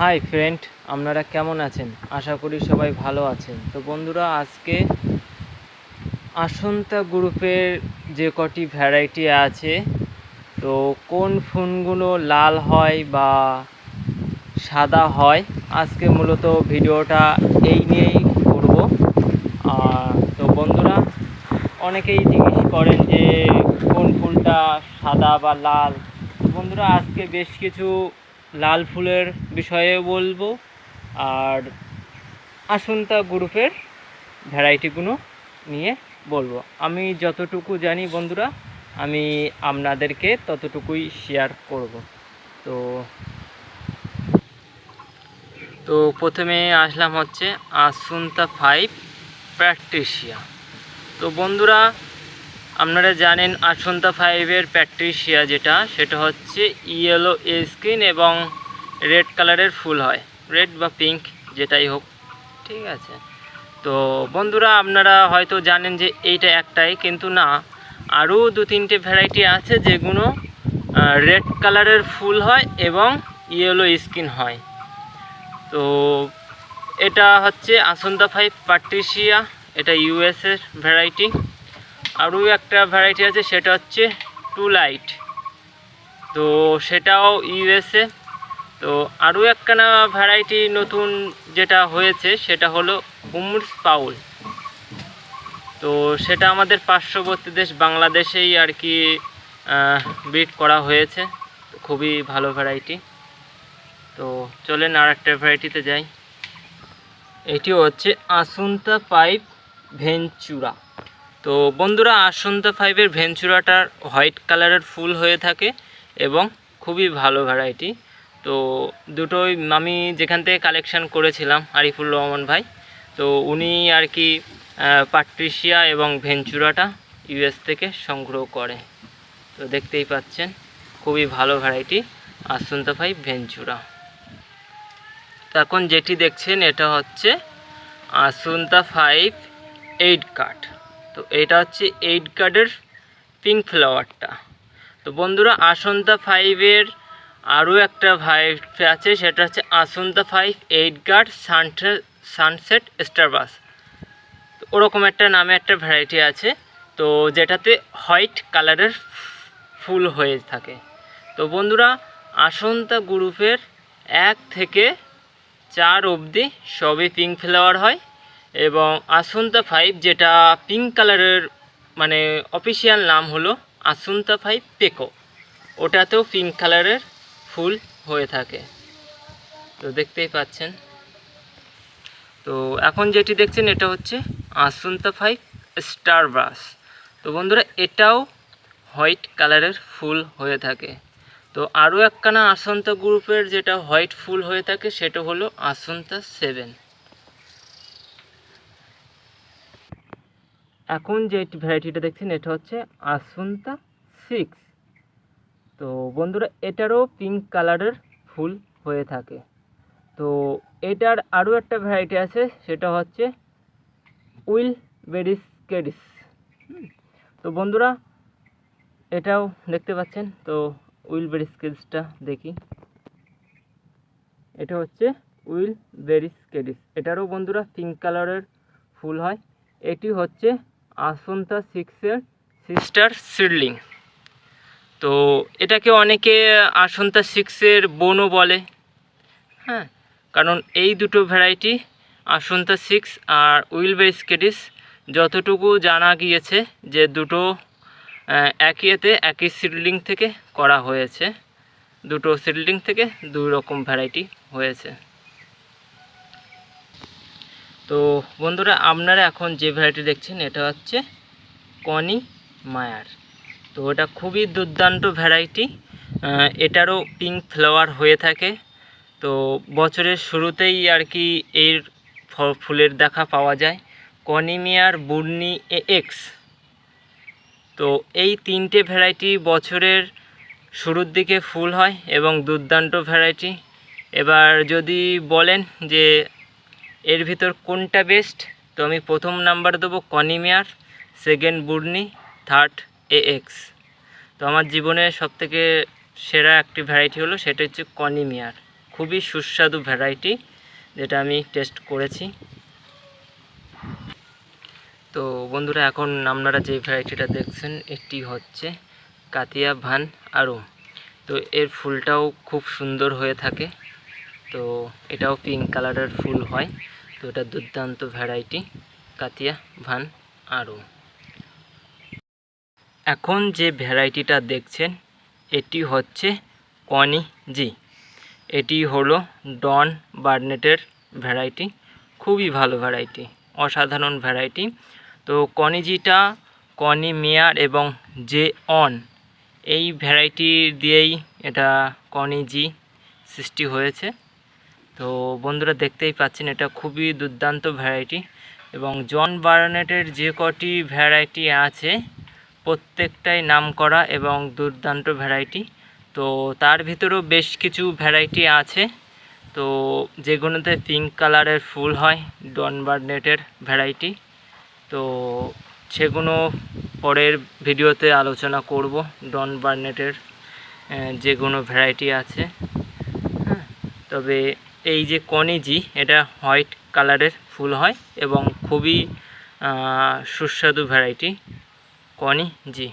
Hi friend আপনারা কেমন আছেন? আশা করি সবাই ভালো আছেন। তো বন্ধুরা, আজকে আসন্তা গ্রুপের যে কটি ভ্যারাইটি আছে, তো কোন ফোনগুলো লাল হয় বা সাদা হয়, আজকে মূলত ভিডিওটা এই নিয়েই করব। আর তো বন্ধুরা, অনেকেই জিজ্ঞেস করেন যে কোন ফুলটা সাদা বা লাল। বন্ধুরা, আজকে বেশ কিছু লাল ফুলের বিষয়ে বলব। আর আসন্তা গ্রুপের ভ্যারাইটিগুলো নিয়ে বলব। আমি যতটুকু জানি বন্ধুরা, আমি আপনাদেরকে ততটুকুই শেয়ার করব। তো তো প্রথমে আসলাম হচ্ছে আসুন্তা ফাইভ প্র্যাকটিসিয়া তো বন্ধুরা আপনারা জানেন আসন্তা ফাইভের প্যাট্রিশিয়া যেটা, সেটা হচ্ছে ইয়েলো স্কিন এবং রেড কালারের ফুল হয়। রেড বা পিঙ্ক যেটাই হোক, ঠিক আছে? তো বন্ধুরা, আপনারা হয়তো জানেন যে এইটা একটাই, কিন্তু না, আরও দু তিনটে ভ্যারাইটি আছে যেগুলো রেড কালারের ফুল হয় এবং ইয়েলো স্কিন হয়। তো এটা হচ্ছে আসন্তা ফাইভ পাট্রিশিয়া এটা ইউএসের ভ্যারাইটি আরও একটা ভ্যারাইটি আছে, সেটা হচ্ছে টু লাইট তো সেটাও ইউএসএ তো আরও একখানা ভ্যারাইটি নতুন যেটা হয়েছে, সেটা হলো উমরস পাউল তো সেটা আমাদের পার্শ্ববর্তী দেশ বাংলাদেশেই আর কি ব্রিড করা হয়েছে। খুবই ভালো ভ্যারাইটি তো চলেন আর একটা ভ্যারাইটিতে যাই। এটি হচ্ছে আসুন্তা পাইপ ভেঞ্চুরা তো বন্ধুরা আসন্তা ফাইভের ভেঞ্চুরাটার হোয়াইট কালারের ফুল হয়ে থাকে এবং খুবই ভালো ভ্যারাইটি তো দুটোই আমি যেখান থেকে কালেকশান করেছিলাম আরিফুল রহমান ভাই, তো উনি আর কি পাট্রিশিয়া এবং ভেঞ্চুরাটা ইউএস থেকে সংগ্রহ করে। তো দেখতেই পাচ্ছেন, খুবই ভালো ভ্যারাইটি আসন্তা ফাইভ ভেঞ্চুরা তো এখন যেটি দেখছেন, এটা হচ্ছে আসন্তা ফাইভ এইট কার্ড তো এটা হচ্ছে এইট গার্ডের পিঙ্ক ফ্লাওয়ারটা তো বন্ধুরা আসন্তা ফাইভের আরও একটা ফাইভ আছে, সেটা হচ্ছে আসন্তা five eight guard sunset sunset স্টারবাস তো ওরকম একটা নামে একটা ভ্যারাইটি আছে, তো যেটাতে হোয়াইট কালারের ফুল হয়ে থাকে। তো বন্ধুরা আসন্তা গ্রুপের এক থেকে চার অবধি সবই পিঙ্ক ফ্লাওয়ার হয়। এবং আসুন্তা ফাইভ যেটা পিঙ্ক কালারের মানে অফিসিয়াল নাম হলো আসুন্তা ফাইভ পেকো ওটাতেও পিঙ্ক কালারের ফুল হয়ে থাকে। তো দেখতেই পাচ্ছেন। তো এখন যেটি দেখছেন এটা হচ্ছে আসুন্তা ফাইভ স্টার ব্রাশ তো বন্ধুরা, এটাও হোয়াইট কালারের ফুল হয়ে থাকে। তো আরও একখানা আসন্তা গ্রুপের যেটা হোয়াইট ফুল হয়ে থাকে, সেটা হলো আসন্তা সেভেন এখন যে ভ্যারাইটিটা দেখছেন, এটা হচ্ছে আসুন্তা সিক্স তো বন্ধুরা, এটারও পিঙ্ক কালারের ফুল হয়ে থাকে। তো এটার আরও একটা ভ্যারাইটি আছে, সেটা হচ্ছে উইল বেরিস কেডিস তো বন্ধুরা, এটাও দেখতে পাচ্ছেন। তো উইল বেরিস কেডিসটা দেখি। এটা হচ্ছে উইল বেরিস কেডিস এটারও বন্ধুরা পিঙ্ক কালারের ফুল হয়। এটি হচ্ছে আসন্তা সিক্সের সিস্টার সিডলিং। তো এটাকে অনেকে আসন্তা সিক্সের বোনও বলে। হ্যাঁ কারণ এই দুটো ভ্যারাইটি আসন্তা সিক্স আর উইলবের স্কেটিস যতটুকু জানা গিয়েছে যে দুটো একই এতে একই সিডলিং থেকে করা হয়েছে। দুটো সিডলিং থেকে দুই রকম ভ্যারাইটি হয়েছে। তো বন্ধুরা আপনারা এখন যে ভ্যারাইটি দেখছেন, এটা হচ্ছে কনি মায়ার। তো এটা খুবই দুর্দান্ত ভ্যারাইটি এটারও পিঙ্ক ফ্লাওয়ার হয়ে থাকে। তো বছরের শুরুতেই আর কি এর ফুলের দেখা পাওয়া যায়। কনিমিয়ার বুর্নি এক্স তো এই তিনটে ভ্যারাইটি বছরের শুরুর দিকে ফুল হয় এবং দুর্দান্ত ভ্যারাইটি এবার যদি বলেন যে এর ভিতর কোনটা বেস্ট তো আমি প্রথম নাম্বার দেবো কনিমিয়ার সেকেন্ড বুর্নি থার্ড এ এক্স তো আমার জীবনে সবথেকে সেরা একটি ভ্যারাইটি হলো, সেটা হচ্ছে কনিমিয়ার। খুবই সুস্বাদু ভ্যারাইটি যেটা আমি টেস্ট করেছি। তো বন্ধুরা, এখন আপনারা যে ভ্যারাইটিটা দেখছেন, এটি হচ্ছে কাতিয়া ভান আরও তো এর ফুলটাও খুব সুন্দর হয়ে থাকে। তো এটাও পিঙ্ক কালারের ফুল হয়। তো এটা দুর্দান্ত ভ্যারাইটি কাতিয়া, ভান, আরও। এখন যে ভ্যারাইটিটা দেখছেন, এটি হচ্ছে কনি জি। এটি হলো ডন বার্নেটের ভ্যারাইটি খুবই ভালো ভ্যারাইটি অসাধারণ ভ্যারাইটি তো কনিজিটা কনি মেয়ার এবং জে অন, এই ভ্যারাইটি দিয়েই এটা কনিজি সৃষ্টি হয়েছে। তো বন্ধুরা দেখতেই পাচ্ছেন এটা খুবই দুর্দান্ত ভ্যারাইটি এবং জন বার্নেটের যে কটি ভ্যারাইটি আছে প্রত্যেকটাই নাম করা এবং দুর্দান্ত ভ্যারাইটি তো তার ভিতরেও বেশ কিছু ভ্যারাইটি আছে। তো যেগুলোতে পিঙ্ক কালারের ফুল হয় ডন বার্নেটের ভ্যারাইটি তো সেগুলো পরের ভিডিওতে আলোচনা করব ডন বার্নেটের আহ, যেগুলো ভ্যারাইটি আছে। হ্যাঁ তবে এই যে কনিজি এটা হোয়াইট কালারের ফুল হয় এবং খুবই সুস্বাদু ভ্যারাইটি কনি জি